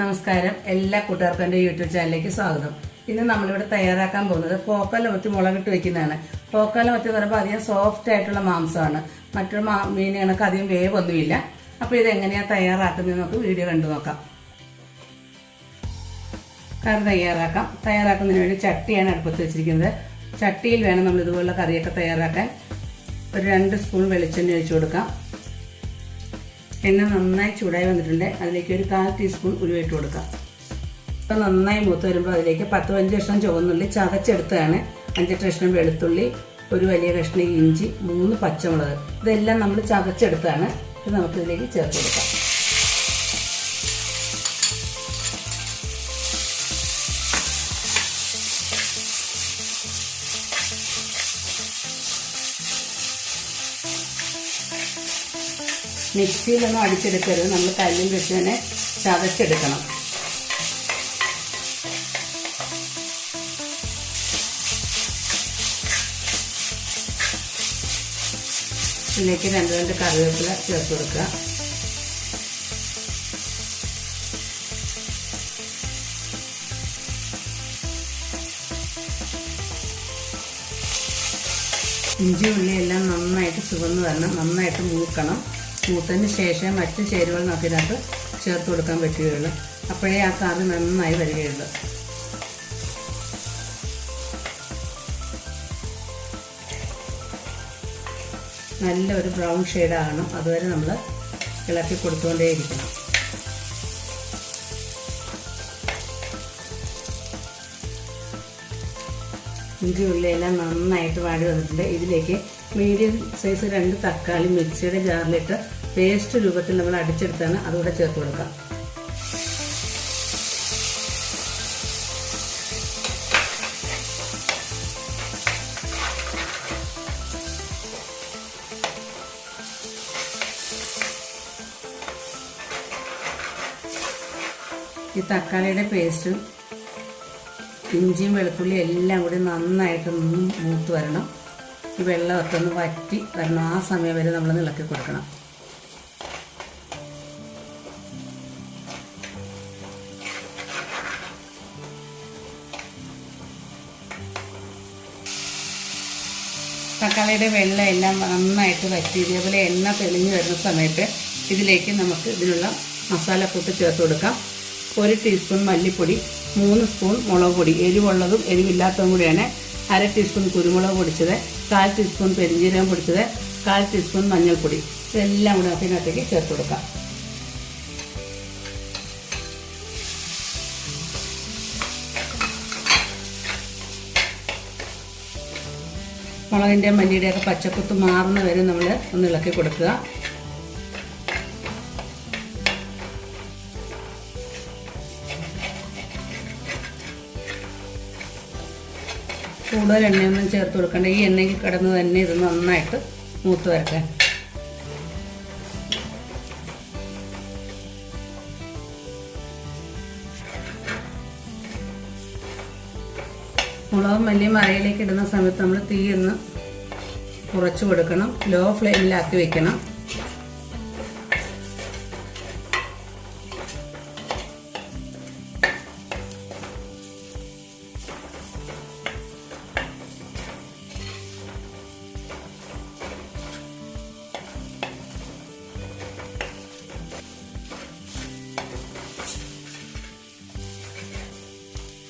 നമസ്കാരം. എല്ലാ കൂട്ടുകാർക്കും എന്റെ യൂട്യൂബ് ചാനലിലേക്ക് സ്വാഗതം. ഇന്ന് നമ്മളിവിടെ തയ്യാറാക്കാൻ പോകുന്നത് പോക്കാലം മറ്റ് മുളകിട്ട് വെക്കുന്നതാണ്. പോക്കാലം ഒറ്റ പറയുമ്പോൾ അധികം സോഫ്റ്റ് ആയിട്ടുള്ള മാംസമാണ്. മറ്റൊരു മാ മീൻ കണക്ക് അധികം വേവൊന്നുമില്ല. അപ്പോൾ ഇത് എങ്ങനെയാണ് തയ്യാറാക്കുന്നത് നമുക്ക് വീഡിയോ കണ്ടു നോക്കാം. കറി തയ്യാറാക്കാം. തയ്യാറാക്കുന്നതിന് വേണ്ടി ചട്ടിയാണ് അടുപ്പത്ത് വെച്ചിരിക്കുന്നത്. ചട്ടിയിൽ വേണം നമ്മൾ ഇതുപോലുള്ള കറിയൊക്കെ തയ്യാറാക്കാൻ. ഒരു രണ്ട് സ്പൂൺ വെളിച്ചെണ്ണ ഒഴിച്ചു കൊടുക്കാം. എണ്ണ നന്നായി ചൂടായി വന്നിട്ടുണ്ട്. അതിലേക്ക് ഒരു കാൽ ടീസ്പൂൺ ഉരുവിട്ട് കൊടുക്കാം. ഇപ്പം നന്നായി മൂത്ത് വരുമ്പോൾ അതിലേക്ക് പത്ത് അഞ്ച് കഷ്ണം ചുവന്നുള്ളി ചതച്ചെടുത്തതാണ്. അഞ്ചെട്ട് കഷ്ണം വെളുത്തുള്ളി ഒരു വലിയ കഷ്ണം ഇഞ്ചി മൂന്ന് പച്ചമുളക്. ഇതെല്ലാം നമ്മൾ ചതച്ചെടുത്താണ് ഇത് നമുക്കിതിലേക്ക് ചേർത്ത് കൊടുക്കാം. മിക്സിയിലൊന്നും അടിച്ചെടുക്കരുത്. നമ്മൾ കല്ലിൽ വെച്ച് തന്നെ ചതച്ചെടുക്കണം. ഇതിലേക്ക് രണ്ട് രണ്ട് കറിവേപ്പില ചേർത്ത് കൊടുക്കുക. ഇഞ്ചി ഉള്ളി എല്ലാം നന്നായിട്ട് ചുവന്ന് വരണം. നന്നായിട്ട് മൂക്കണം. മൂത്തതിന് ശേഷം മറ്റ് ചേരുവകൾ നമുക്കിതിനകത്ത് ചേർത്ത് കൊടുക്കാൻ പറ്റുകയുള്ളൂ. അപ്പോഴേ ആ കറി നന്നായി വരികയുള്ളൂ. നല്ല ഒരു ബ്രൗൺ ഷെയ്ഡാണ് അതുവരെ നമ്മൾ ഇളക്കി കൊടുത്തുകൊണ്ടേയിരിക്കണം ഇഞ്ചി ഉള്ളിയെല്ലാം നന്നായിട്ട് വാടി വന്നിട്ടുണ്ട്. ഇതിലേക്ക് മീഡിയം സൈസ് രണ്ട് തക്കാളി മിക്സിയുടെ ജാറിലിട്ട് പേസ്റ്റ് രൂപത്തിൽ നമ്മൾ അടിച്ചെടുത്താണ് അതുകൂടെ ചേർത്ത് കൊടുക്കാം. ഈ തക്കാളിയുടെ പേസ്റ്റും ഇഞ്ചിയും വെളുത്തുള്ളിയും എല്ലാം കൂടി നന്നായിട്ട് ഒന്ന് മൂത്ത് വരണം. ഈ വെള്ളമൊക്കെ ഒന്ന് വറ്റി വരണം. ആ സമയം വരെ നമ്മൾ ഇളക്കി കൊടുക്കണം. തക്കാളിയുടെ വെള്ളം എല്ലാം നന്നായിട്ട് വറ്റി ഇതേപോലെ എണ്ണ തെളിഞ്ഞു വരുന്ന സമയത്ത് ഇതിലേക്ക് നമുക്ക് ഇതിനുള്ള മസാലക്കൂട്ട് ചേർത്ത് കൊടുക്കാം. ഒരു ടീസ്പൂൺ മല്ലിപ്പൊടി മൂന്ന് സ്പൂൺ മുളക് പൊടി. എരിവുള്ളതും എരിവില്ലാത്തതും കൂടിയാണ് അര ടീസ്പൂൺ കുരുമുളക് പൊടിച്ചത് കാൽ ടീസ്പൂൺ പെരിഞ്ജീരകം പൊടിച്ചത് കാൽ ടീസ്പൂൺ മഞ്ഞൾപ്പൊടി. ഇതെല്ലാം കൂടെ അതിനകത്തേക്ക് ചേർത്ത് കൊടുക്കാം. മുളകിന്റെ മല്ലിയുടെയൊക്കെ പച്ചക്കുത്ത് മാറുന്ന വരെ നമ്മൾ ഒന്ന് ഇളക്കി കൊടുക്കുക. കൂടുതൽ എണ്ണയൊന്നും ചേർത്ത് കൊടുക്കണ്ട. ഈ എണ്ണയ്ക്ക് കിടന്ന് തന്നെ ഇത് നന്നായിട്ട് മൂത്ത് വരട്ടെ. മുളകും മല്ലിയും അരയിലേക്ക് ഇടുന്ന സമയത്ത് നമ്മൾ തീ ഒന്ന് കുറച്ച് കൊടുക്കണം. ലോ ഫ്ലെയിമിലാക്കി വെക്കണം.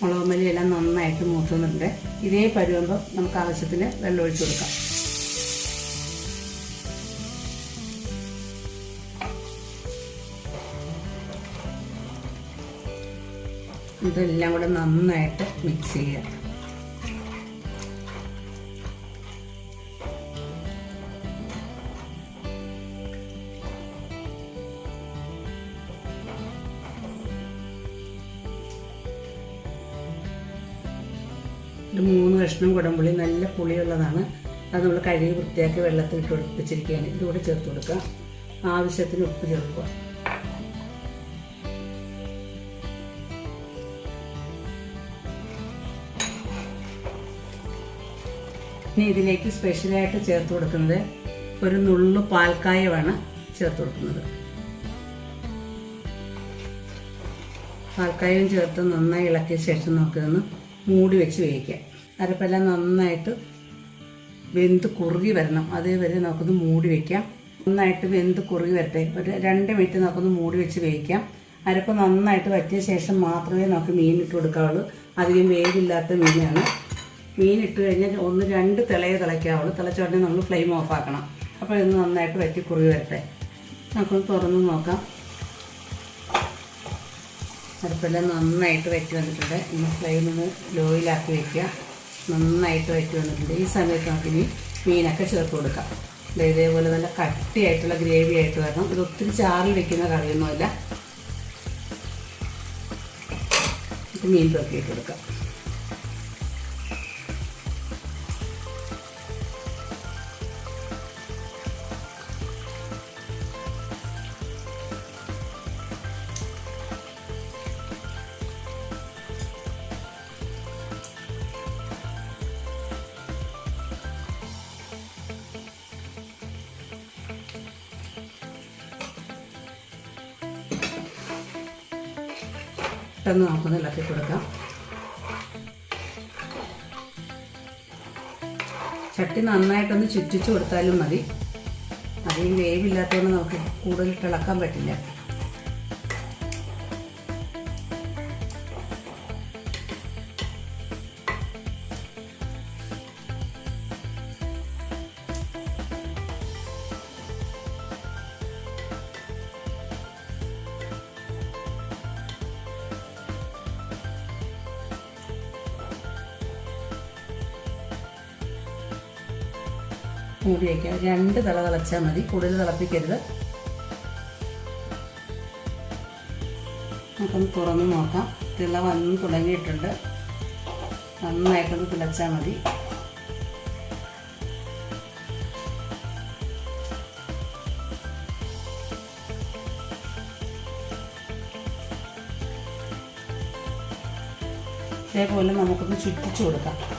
മുളക് മല്ലി എല്ലാം നന്നായിട്ട് മൂത്തുന്നുണ്ട്. ഇതേ പരുവുമ്പോൾ നമുക്ക് ആവശ്യത്തിന് വെള്ളം ഒഴിച്ചു കൊടുക്കാം. ഇതെല്ലാം കൂടെ നന്നായിട്ട് മിക്സ് ചെയ്യുക. ഒരു മൂന്ന് കഷ്ണം കുടംപുളി നല്ല പുളിയുള്ളതാണ്. അത് നമ്മൾ കഴുകി വൃത്തിയാക്കി വെള്ളത്തിൽ ഇട്ട് വെച്ചിരിക്കുകയാണ് ഇതുകൂടെ ചേർത്ത് കൊടുക്കുക ആവശ്യത്തിന് ഉപ്പ് ചേർക്കുക. ഇനി ഇതിലേക്ക് സ്പെഷ്യലായിട്ട് ചേർത്ത് കൊടുക്കുന്നത് ഒരു നുള്ളു പാൽക്കായമാണ് ചേർത്ത് കൊടുക്കുന്നത്. പാൽക്കായം ചേർത്ത് നന്നായി ഇളക്കിയ ശേഷം നമുക്കിതൊന്ന് മൂടി വെച്ച് വേവിക്കാം അരപ്പെല്ലാം നന്നായിട്ട് വെന്ത് കുറുകി വരണം. അതേവരെ നമുക്കൊന്ന് മൂടി വെക്കാം. നന്നായിട്ട് വെന്ത് കുറുകി വരട്ടെ. ഒരു രണ്ട് മിനിറ്റ് നമുക്കൊന്ന് മൂടി വെച്ച് വേവിക്കാം. അരപ്പ് നന്നായിട്ട് വറ്റിയ ശേഷം മാത്രമേ നമുക്ക് മീൻ ഇട്ട് കൊടുക്കാവുള്ളൂ. അധികം വേവില്ലാത്ത മീനാണ്. മീൻ ഇട്ട് കഴിഞ്ഞാൽ ഒന്ന് രണ്ട് തിളയെ തിളയ്ക്കാവുള്ളൂ. തിളച്ചോടനെ നമ്മൾ ഫ്ലെയിം ഓഫ് ആക്കണം. അപ്പോൾ ഇത് നന്നായിട്ട് വറ്റി കുറുകി വരട്ടെ. നമുക്കൊന്ന് തുറന്ന് നോക്കാം. അടുപ്പെല്ലാം നന്നായിട്ട് വറ്റി വന്നിട്ടുണ്ട്. ഇനി ഫ്ലെയിം ഒന്ന് ലോയിലാക്കി വെക്കുക. നന്നായിട്ട് വറ്റി വന്നിട്ടുണ്ട്. ഈ സമയത്ത് നമുക്കിനി മീനൊക്കെ ചേർത്ത് കൊടുക്കാം. ഇതേപോലെ നല്ല കട്ടിയായിട്ടുള്ള ഗ്രേവി ആയിട്ട് വരണം. ഇത് ഒത്തിരി ചാറിൽ വെക്കുന്ന കറിയൊന്നുമല്ല മീൻ പെറുക്കിയിട്ട് കൊടുക്കാം. പെട്ടെന്ന് നമുക്കൊന്ന് ഇളക്കി കൊടുക്കാം. ചട്ടി നന്നായിട്ടൊന്ന് ചുറ്റിച്ചു കൊടുത്താലും മതി. അധികം വേവില്ലാത്തതുകൊണ്ട് നമുക്ക് കൂടുതൽ തിളക്കാൻ പറ്റില്ല. മൂടി വയ്ക്കുക രണ്ട് തിള തിളച്ചാൽ മതി. കൂടുതൽ തിളപ്പിക്കരുത്. നമുക്കൊന്ന് തുറന്ന് നോക്കാം. തിള വന്ന് തുടങ്ങിയിട്ടുണ്ട്. നന്നായിട്ടൊന്ന് തിളച്ചാൽ മതി. ഇതേപോലെ നമുക്കൊന്ന് ചുറ്റിച്ചു കൊടുക്കാം.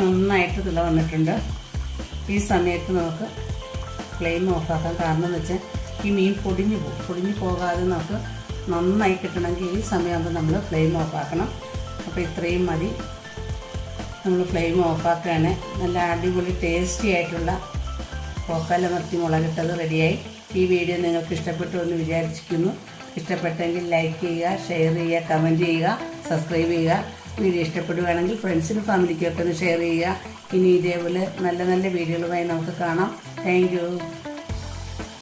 നന്നായിട്ട് തിള വന്നിട്ടുണ്ട്. ഈ സമയത്ത് നമുക്ക് ഫ്ലെയിം ഓഫാക്കാം കാരണം എന്ന് വെച്ചാൽ ഈ മീൻ പൊടിഞ്ഞു പോകും. പൊടിഞ്ഞു പോകാതെ നമുക്ക് നന്നായി കിട്ടണമെങ്കിൽ ഈ സമയമാകുമ്പോൾ നമ്മൾ ഫ്ലെയിം ഓഫാക്കണം അപ്പോൾ ഇത്രയും മതി. നമ്മൾ ഫ്ലെയിം ഓഫാക്കുകയാണ് നല്ല അടിപൊളി ടേസ്റ്റി ആയിട്ടുള്ള കോക്കാലമർത്തി മുളകിട്ടത് റെഡിയായി. ഈ വീഡിയോ നിങ്ങൾക്ക് ഇഷ്ടപ്പെട്ടു എന്ന് വിചാരിച്ചിരിക്കുന്നു. ഇഷ്ടപ്പെട്ടെങ്കിൽ ലൈക്ക് ചെയ്യുക ഷെയർ ചെയ്യുക കമന്റ് ചെയ്യുക സബ്സ്ക്രൈബ് ചെയ്യുക. വീഡിയോ ഇഷ്ടപ്പെടുകയാണെങ്കിൽ ഫ്രണ്ട്സിനും ഫാമിലിക്കും ഒക്കെ ഒന്ന് ഷെയർ ചെയ്യുക. ഇനി ഇതേപോലെ നല്ല നല്ല വീഡിയോകളുമായി നമുക്ക് കാണാം. താങ്ക്